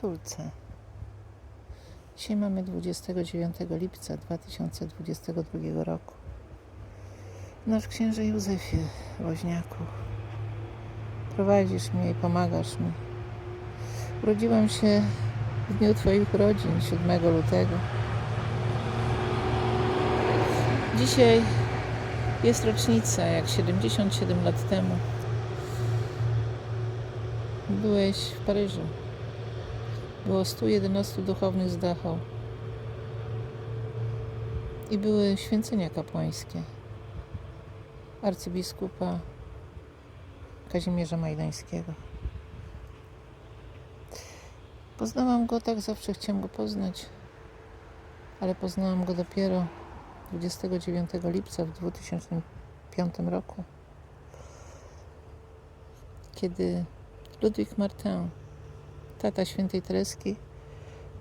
Tulce. Dzisiaj mamy 29 lipca 2022 roku. Nasz księże Józefie Woźniaku, prowadzisz mnie i pomagasz mi. Urodziłam się w dniu Twoich urodzin, 7 lutego. Dzisiaj jest rocznica, jak 77 lat temu. Byłeś w Paryżu. Było 111 duchownych z Dachau. I były święcenia kapłańskie arcybiskupa Kazimierza Majdańskiego. Poznałam go tak, zawsze chciałam go poznać, ale poznałam go dopiero 29 lipca w 2005 roku, kiedy Ludwik Martin, tata świętej Tereski,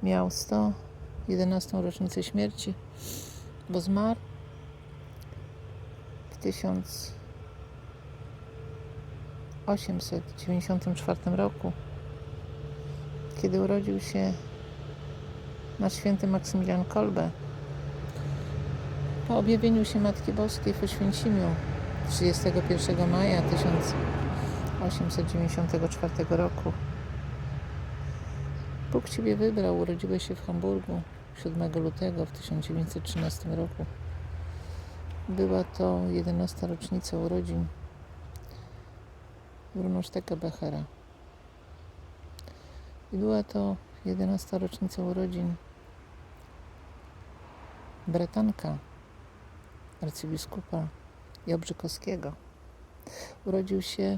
miał 111 rocznicę śmierci, bo zmarł w 1894 roku, kiedy urodził się nasz święty Maksymilian Kolbe. Po objawieniu się Matki Boskiej w Oświęcimiu 31 maja 1894 roku Bóg Ciebie wybrał, urodziłeś się w Hamburgu 7 lutego w 1913 roku. Była to 11 rocznica urodzin Brunosteka Bechera. I była to 11 rocznica urodzin bratanka arcybiskupa Jobrzykowskiego. Urodził się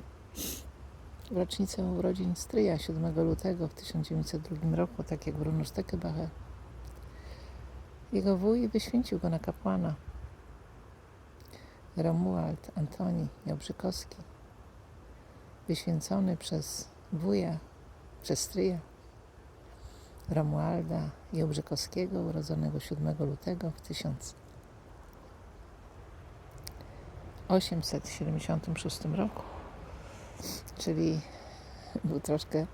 rocznicę urodzin stryja 7 lutego w 1902 roku, tak jak Bruno Steckebacher. Jego wuj wyświęcił go na kapłana. Romuald Antoni Jobrzykowski, wyświęcony przez wuja, przez stryja Romualda Jobrzykowskiego, urodzonego 7 lutego w 1876 roku czyli był troszkę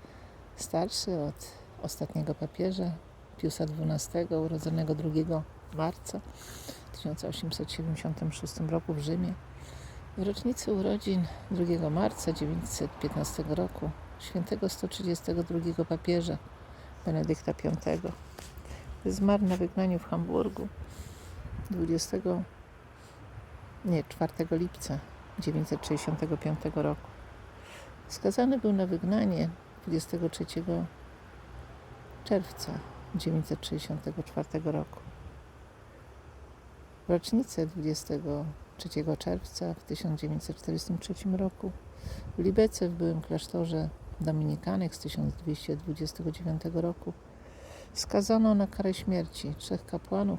starszy od ostatniego papieża Piusa XII, urodzonego 2 marca 1876 roku w Rzymie. W rocznicy urodzin 2 marca 915 roku świętego 132 papieża Benedykta V zmarł na wygnaniu w Hamburgu 20 nie, 4 lipca 965 roku. Skazany był na wygnanie 23 czerwca 1964 roku. W rocznicę 23 czerwca w 1943 roku w Libece w byłym klasztorze Dominikanek z 1229 roku skazano na karę śmierci trzech kapłanów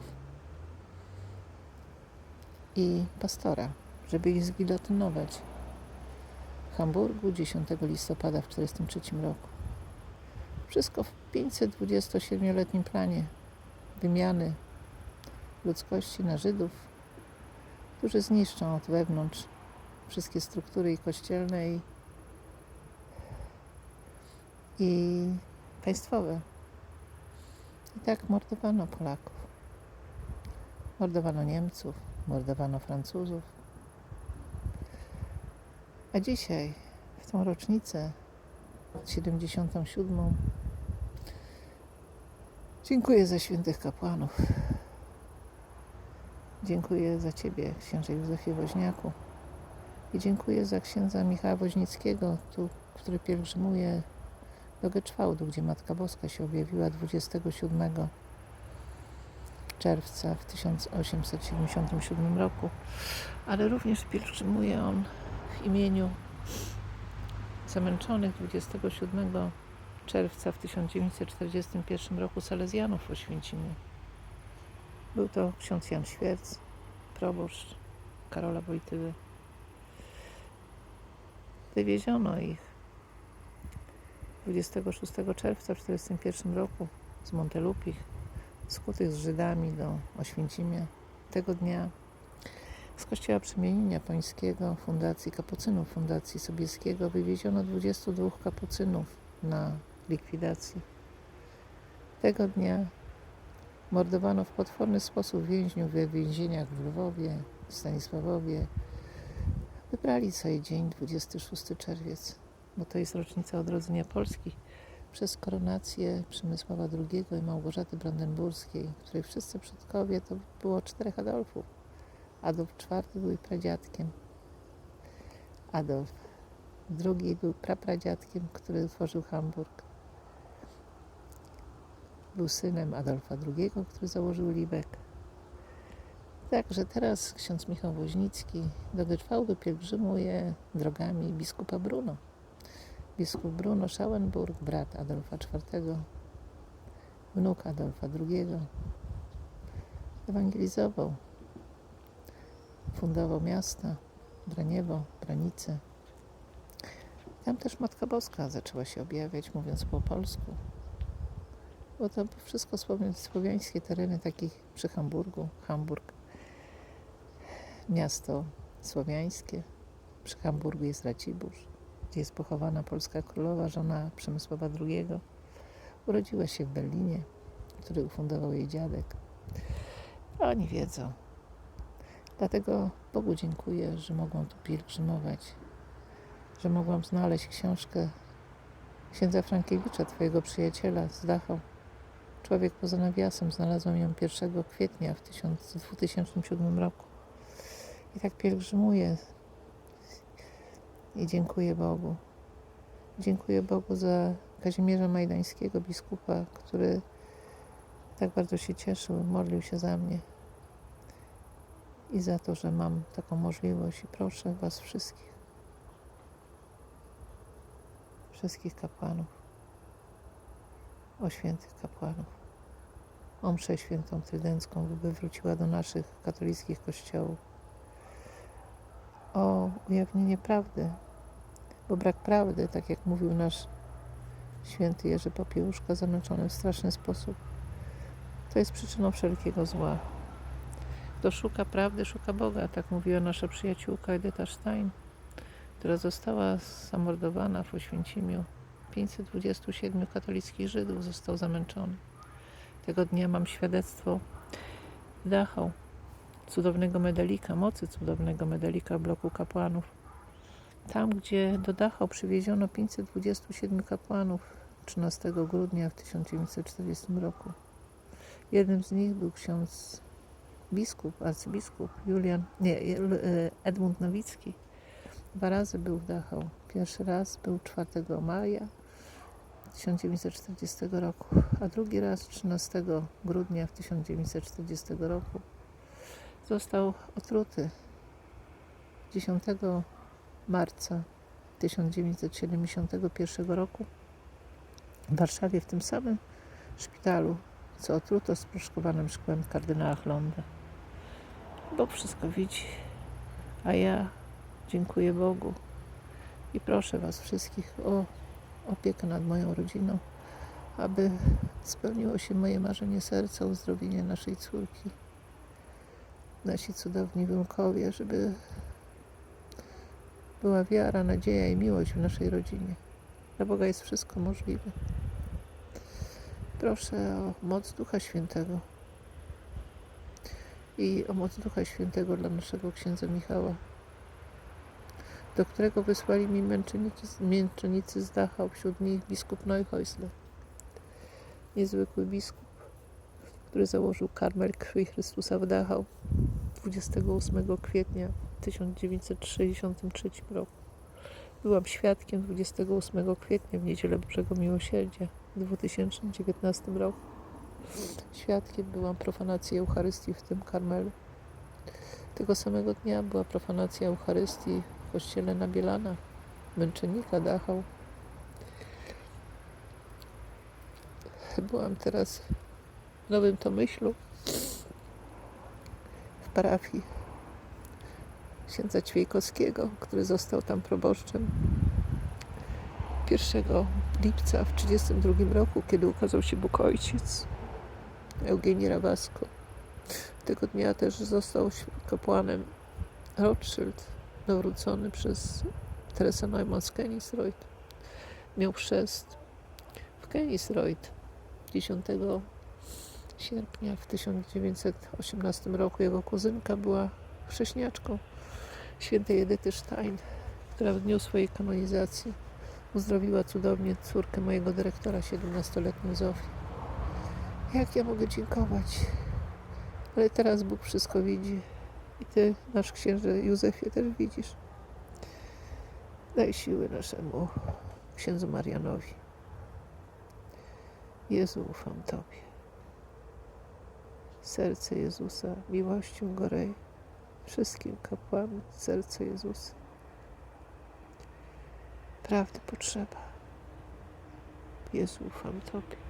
i pastora, żeby ich zgilotynować Hamburgu 10 listopada w 1943 roku. Wszystko w 527-letnim planie wymiany ludzkości na Żydów, którzy zniszczą od wewnątrz wszystkie struktury i kościelne i, i państwowe. I tak mordowano Polaków. Mordowano Niemców, mordowano Francuzów, a dzisiaj, w tą rocznicę 77, dziękuję za świętych kapłanów. Dziękuję za Ciebie, księże Józefie Woźniaku. I dziękuję za księdza Michała Woźnickiego, tu, który pielgrzymuje do Geczwałdu, gdzie Matka Boska się objawiła 27 czerwca w 1877 roku, ale również pielgrzymuje on w imieniu zamęczonych 27 czerwca w 1941 roku Salezjanów w Oświęcimiu. Był to ksiądz Jan Świerc, proboszcz Karola Wojtyły. Wywieziono ich 26 czerwca w 1941 roku z Montelupich, skutych z Żydami do Oświęcimia. Tego dnia z kościoła przemienienia pańskiego Fundacji Kapucynów Fundacji Sobieskiego wywieziono 22 kapucynów na likwidację. Tego dnia mordowano w potworny sposób więźniów we więzieniach w Lwowie, Stanisławowie. Wybrali sobie dzień 26 czerwiec, bo to jest rocznica odrodzenia Polski przez koronację Przemysława II i Małgorzaty Brandenburskiej, której wszyscy przodkowie to było czterech Adolfów. Adolf IV był pradziadkiem. Adolf II był prapradziadkiem, który utworzył Hamburg. Był synem Adolfa II, który założył Libek. Także teraz ksiądz Michał Woźnicki do Getwałdu pielgrzymuje drogami biskupa Bruno. Biskup Bruno Schauenburg, brat Adolfa IV, wnuk Adolfa II, ewangelizował, fundował miasta, Braniewo, Branice. Tam też Matka Boska zaczęła się objawiać, mówiąc po polsku. Bo to wszystko słowiańskie tereny, takich przy Hamburgu, Hamburg, miasto słowiańskie. Przy Hamburgu jest Racibórz, gdzie jest pochowana polska królowa, żona Przemysława II. Urodziła się w Berlinie, który ufundował jej dziadek. Oni wiedzą. Dlatego Bogu dziękuję, że mogłam tu pielgrzymować, że mogłam znaleźć książkę księdza Frankiewicza, twojego przyjaciela z Dachau. Człowiek poza nawiasem. Znalazłam ją 1 kwietnia w 1000 w 2007 roku. I tak pielgrzymuję i dziękuję Bogu. Dziękuję Bogu za Kazimierza Majdańskiego, biskupa, który tak bardzo się cieszył, modlił się za mnie i za to, że mam taką możliwość. I proszę Was wszystkich, wszystkich kapłanów, o świętych kapłanów, o mszę świętą trydencką, by wróciła do naszych katolickich kościołów, o ujawnienie prawdy, bo brak prawdy, tak jak mówił nasz święty Jerzy Popiełuszka, zamęczony w straszny sposób, to jest przyczyną wszelkiego zła. Kto szuka prawdy, szuka Boga, tak mówiła nasza przyjaciółka Edyta Stein, która została zamordowana w Oświęcimiu. 527 katolickich Żydów został zamęczonych. Tego dnia mam świadectwo Dachau, cudownego medalika, mocy cudownego medalika bloku kapłanów. Tam, gdzie do Dachau przywieziono 527 kapłanów 13 grudnia w 1940 roku. Jednym z nich był ksiądz biskup, arcybiskup Julian, nie, e, Edmund Nowicki. Dwa razy był w Dachau. Pierwszy raz był 4 maja 1940 roku, a drugi raz 13 grudnia w 1940 roku. Został otruty 10 marca 1971 roku w Warszawie w tym samym szpitalu, co otruto sproszkowanym szkłem kardynała Chlonda. Bóg wszystko widzi, a ja dziękuję Bogu i proszę Was wszystkich o opiekę nad moją rodziną, aby spełniło się moje marzenie serca, uzdrowienie naszej córki, nasi cudowni wnukowie, żeby była wiara, nadzieja i miłość w naszej rodzinie. Dla Boga jest wszystko możliwe. Proszę o moc Ducha Świętego i o moc Ducha Świętego dla naszego księdza Michała, do którego wysłali mi męczennicy, męczennicy z Dachau, wśród nich biskup Neuhäusler, niezwykły biskup, który założył karmel krwi Chrystusa w Dachau 28 kwietnia 1963 roku. Byłam świadkiem 28 kwietnia w Niedzielę Bożego Miłosierdzia w 2019 roku. Świadkiem byłam profanacji Eucharystii w tym karmelu. Tego samego dnia była profanacja Eucharystii w kościele na Bielanach, męczennika Dachau. Byłam teraz w Nowym Tomyślu w parafii księdza Ćwiejkowskiego, który został tam proboszczem 1 lipca w 1932 roku, kiedy ukazał się Bóg Ojciec Eugenii Rawasko. Tego dnia też został kapłanem Rothschild, nawrócony przez Teresę Neumann z Kenisreuth. Miał chrzest w Kenisreuth 10 sierpnia w 1918 roku jego kuzynka była chrześniaczką świętej Edyty Stein, która w dniu swojej kanonizacji uzdrowiła cudownie córkę mojego dyrektora, 17-letnią Zofię. Jak ja mogę dziękować? Ale teraz Bóg wszystko widzi i Ty, nasz księże Józefie, też widzisz. Daj siły naszemu księdzu Marianowi. Jezu, ufam Tobie. Serce Jezusa miłością gorej wszystkim kapłanom serce Jezusa. Prawdy potrzeba. Jezu, ufam Tobie.